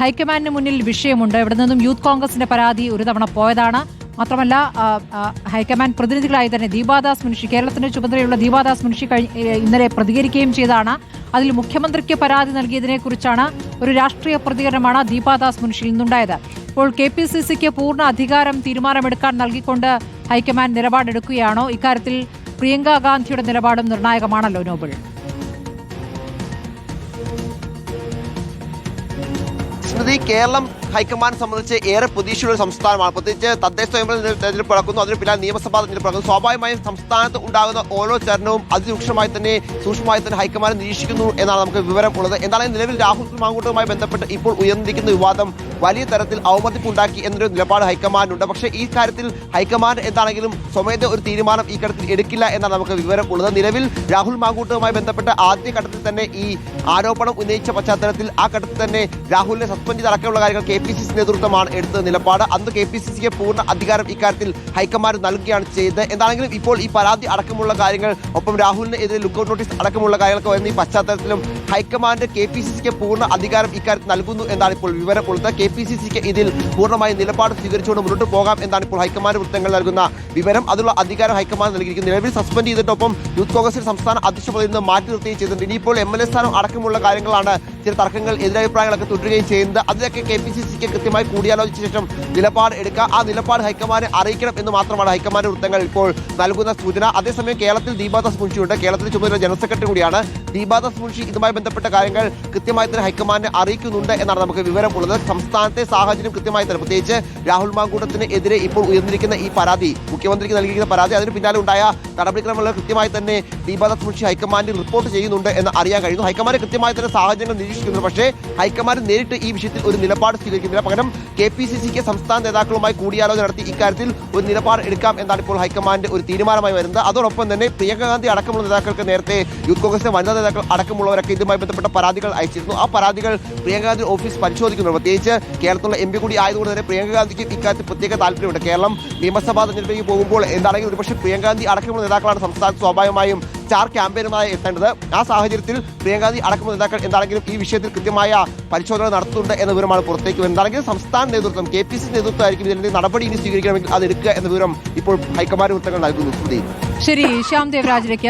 ഹൈക്കമാൻഡിന് മുന്നിൽ വിഷയമുണ്ട്. ഇവിടെ നിന്നും യൂത്ത് കോൺഗ്രസിന്റെ പരാതി ഒരു തവണ പോയതാണ്. മാത്രമല്ല ഹൈക്കമാൻഡ് പ്രതിനിധികളായി തന്നെ ദീപാദാസ് മുൻഷി കേരളത്തിന്റെ ചുമതലയുള്ള ദീപാദാസ് മുൻഷി ഇന്നലെ പ്രതികരിക്കുകയും ചെയ്തതാണ്. അതിൽ മുഖ്യമന്ത്രിക്ക് പരാതി നൽകിയതിനെ കുറിച്ചാണ് ഒരു രാഷ്ട്രീയ പ്രതികരണമാണ് ദീപാദാസ് മുൻഷിയിൽ നിന്നുണ്ടായത്. ഇപ്പോൾ കെ പി സി സിക്ക് പൂർണ അധികാരം തീരുമാനമെടുക്കാൻ നൽകിക്കൊണ്ട് ഹൈക്കമാൻഡ് നിലപാടെടുക്കുകയാണോ? ഇക്കാര്യത്തിൽ പ്രിയങ്ക ഗാന്ധിയുടെ നിലപാടും നിർണായകമാണല്ലോ Noble. Smriti Keralam high command സംബന്ധിച്ച് ഏറെ പ്രതീക്ഷയുള്ള സംസ്ഥാനമാണ്. പ്രത്യേകിച്ച് തദ്ദേശ സ്വയംഭരണ തെരഞ്ഞെടുപ്പ് നടക്കുന്നു അതിന് പിന്നാലെ നിയമസഭാ തെരഞ്ഞെടുപ്പ് നടക്കുന്നു സ്വാഭാവികമായും സംസ്ഥാനത്ത് ഉണ്ടാകുന്ന ഓരോ ചരണവും അതിരൂക്ഷമായി തന്നെ സൂക്ഷ്മമായി തന്നെ ഹൈക്കമാൻഡ് നിരീക്ഷിക്കുന്നു എന്നാണ് നമുക്ക് വിവരം ഉള്ളത്. എന്തായാലും നിലവിൽ രാഹുൽ മാങ്കൂട്ടവുമായി ബന്ധപ്പെട്ട് ഇപ്പോൾ ഉയർന്നിരിക്കുന്ന വിവാദം വലിയ തരത്തിൽ അവമതിപ്പുണ്ടാക്കി എന്നൊരു നിലപാട് ഹൈക്കമാൻഡുണ്ട്. പക്ഷേ ഈ കാര്യത്തിൽ ഹൈക്കമാൻഡ് എന്താണെങ്കിലും സ്വമേധ ഒരു തീരുമാനം ഈ ഘട്ടത്തിൽ എടുക്കില്ല എന്നാണ് നമുക്ക് വിവരം ഉള്ളത്. നിലവിൽ രാഹുൽ മാങ്കൂട്ടവുമായി ബന്ധപ്പെട്ട ആദ്യ ഘട്ടത്തിൽ തന്നെ ഈ ആരോപണം ഉന്നയിച്ച പശ്ചാത്തലത്തിൽ ആ ഘട്ടത്തിൽ തന്നെ രാഹുലിനെ സസ്പെൻഡ് അടക്കമുള്ള കാര്യങ്ങൾ കെ പി സി സി നേതൃത്വമാണ് എടുത്ത നിലപാട്. അന്ന് കെ പി സി സിക്ക് പൂർണ അധികാരം ഇക്കാര്യത്തിൽ ഹൈക്കമാൻഡ് നൽകുകയാണ് ചെയ്തത്. എന്താണെങ്കിലും ഇപ്പോൾ ഈ പരാതി അടക്കമുള്ള കാര്യങ്ങൾ ഒപ്പം രാഹുലിനെതിരെ ലുക്കൌട്ട് നോട്ടീസ് അടക്കമുള്ള കാര്യങ്ങളൊക്കെ വരുന്ന ഈ പശ്ചാത്തലത്തിലും ഹൈക്കമാൻഡ് കെ പി സി സിക്ക് പൂർണ അധികാരം ഇക്കാര്യത്തിൽ നൽകുന്നു എന്നാണ് ഇപ്പോൾ വിവരം കൊടുത്തത് കെ പി സി സിക്ക് ഇതിൽ പൂർണമായി നിലപാട് സ്വീകരിച്ചുകൊണ്ട് മുന്നോട്ട് പോകാം എന്നാണ് ഇപ്പോൾ ഹൈക്കമാൻഡ് വൃത്തങ്ങൾ നൽകുന്ന വിവരം. അതിനുള്ള അധികാരം ഹൈക്കമാൻഡ് നൽകിയിരിക്കുന്നു. നിലവിൽ സസ്പെൻഡ് ചെയ്തിട്ടൊപ്പം യൂത്ത് കോൺഗ്രസിന്റെ സംസ്ഥാന അധ്യക്ഷ പദവിയിൽ നിന്ന് മാറ്റി നിർത്തുകയും ചെയ്തിട്ടുണ്ട്. ഇനിയിപ്പോൾ എം എൽ എ സ്ഥാനം അടക്കമുള്ള കാര്യങ്ങളാണ് ചില തർക്കങ്ങൾ എതിരഭിപ്രായങ്ങളൊക്കെ തുടരുകയും ചെയ്യുന്നത്. അതിലൊക്കെ കെ പി സി സിക്ക് കൃത്യമായി കൂടിയാലോചിച്ച ശേഷം നിലപാട് എടുക്കുക. ആ നിലപാട് ഹൈക്കമാൻഡ് അറിയിക്കണം എന്ന് മാത്രമാണ് ഹൈക്കമാൻഡ് വൃത്തങ്ങൾ ഇപ്പോൾ നൽകുന്ന സൂചന. അതേസമയം കേരളത്തിൽ ദീപാദാസ് മുൻഷിയുണ്ട്. കേരളത്തിൽ ചുമതല ജനറൽ സെക്രട്ടറി കൂടിയാണ്. ദീപാദാസ് മുൻഷി ഇതുമായി ബന്ധപ്പെട്ട കാര്യങ്ങൾ കൃത്യമായി തന്നെ ഹൈക്കമാൻഡ് അറിയിക്കുന്നുണ്ട് എന്നാണ് നമുക്ക് വിവരമുള്ളത് സംസ്ഥാനത്തെ സാഹചര്യം കൃത്യമായി തന്നെ. പ്രത്യേകിച്ച് രാഹുൽ മാങ്കൂട്ടത്തിന് എതിരെ ഇപ്പോൾ ഉയർന്നിരിക്കുന്ന ഈ പരാതി മുഖ്യമന്ത്രിക്ക് നൽകിയിരിക്കുന്ന പരാതി അതിന് പിന്നാലെ ഉണ്ടായ നടപടിക്രമങ്ങൾ കൃത്യമായി തന്നെ ദീപാദാസ് മുൻഷി ഹൈക്കമാൻഡിൽ റിപ്പോർട്ട് ചെയ്യുന്നുണ്ട് എന്ന് അറിയാൻ കഴിയുന്നു ഹൈക്കമാൻഡ് കൃത്യമായി തന്നെ സാഹചര്യങ്ങൾ നിരീക്ഷിക്കുന്നു പക്ഷേ ഹൈക്കമാൻഡ് നേരിട്ട് ഈ വിഷയത്തിൽ ഒരു നിലപാട് സ്വീകരിക്കുന്നില്ല. പകരം കെ പി സി സിക്ക് സംസ്ഥാന നേതാക്കളുമായി കൂടിയാലോചന നടത്തി ഇക്കാര്യത്തിൽ ഒരു നിലപാട് എടുക്കാം എന്നാണ് ഇപ്പോൾ ഹൈക്കമാൻഡ് ഒരു തീരുമാനമായി വരുന്നത്. അതോടൊപ്പം തന്നെ പ്രിയങ്ക ഗാന്ധി അടക്കമുള്ള നേതാക്കൾക്ക് നേരത്തെ യൂത്ത് കോൺഗ്രസിലെ വനിതാ നേതാക്കൾ അടക്കമുള്ളവരൊക്കെ ഇതുമായി ബന്ധപ്പെട്ട പരാതികൾ അയച്ചിരുന്നു. ആ പരാതികൾ പ്രിയങ്ക ഗാന്ധി ഓഫീസ് പരിശോധിക്കുന്നു പ്രത്യേകിച്ച് കേരളത്തിലുള്ള എം പി കൂടി ആയതുകൊണ്ട് തന്നെ പ്രിയങ്ക ഗാന്ധിക്ക് ഇക്കാര്യത്തിൽ പ്രത്യേക താല്പര്യമുണ്ട്. കേരളം നിയമസഭാ തെരഞ്ഞെടുപ്പിലേക്ക് പോകുമ്പോൾ എന്താണെങ്കിലും ഒരുപക്ഷെ പ്രിയങ്ക ഗാന്ധി അടക്കമുള്ള നേതാക്കളാണ് സംസ്ഥാനത്ത് സ്വാഭാവികമായും സ്റ്റാർ ക്യാമ്പയിനുമായി എത്തേണ്ടത്. ആ സാഹചര്യത്തിൽ പ്രിയങ്കാദി അടക്കം നേതാക്കൾ എന്താണെങ്കിലും ഈ വിഷയത്തിൽ കൃത്യമായ പരിശോധന നടത്തുന്നുണ്ട് എന്ന വിവരമാണ് പുറത്തേക്ക് വരുന്നത്. അല്ലെങ്കിൽ സംസ്ഥാന നേതൃത്വം കെ പി സി നേതൃത്വമായിരിക്കും ഇതിന്റെ നടപടി ഇനി സ്വീകരിക്കണമെങ്കിൽ അത് എടുക്കുക എന്ന വിവരം ഇപ്പോൾ ഹൈക്കമാൻഡ് വൃത്തങ്ങൾ നൽകുന്നു. ശരി ശ്യാം ദേവരാജിലേക്ക്